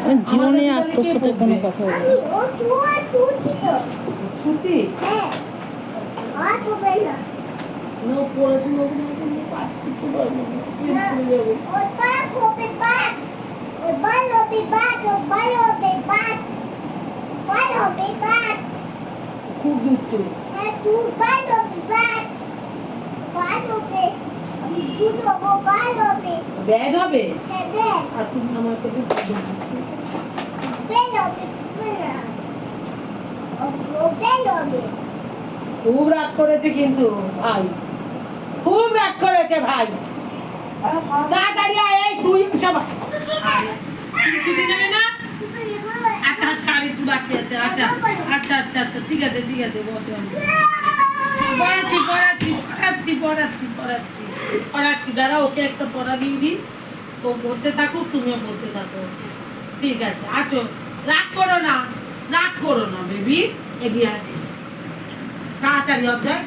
আমি জীবনে আর তোর সাথে কোনো কথা ছুটি? ছুটি বাল বাঘ খুব দুঃখ হ্যাঁ হবে বাঘ হবে ব্যাড হবে? হ্যাঁ আর তুমি আমার কাছে খুব রাগ। করেছে কিন্তু ভাই। খুব রাগ করেছে ভাই। তাড়াতাড়ি আয় এই তুই সব ছুটি নেবে না আচ্ছা আচ্ছা আর একটু বাকি আছে। আচ্ছা আচ্ছা আচ্ছা আচ্ছা ঠিক আছে ঠিক আছে বছর পড়াচ্ছি পড়াচ্ছি পড়াচ্ছি। দাঁড়া ওকে একটা পড়া দিয়ে দিই। ও পড়তে থাকো তুমিও পড়তে থাকো। ঠিক আছে, আছো। রাগ করো না, রাগ করো না, বেবি। এগিয়ে আছে তাড়াতাড়ি অধ্যায়।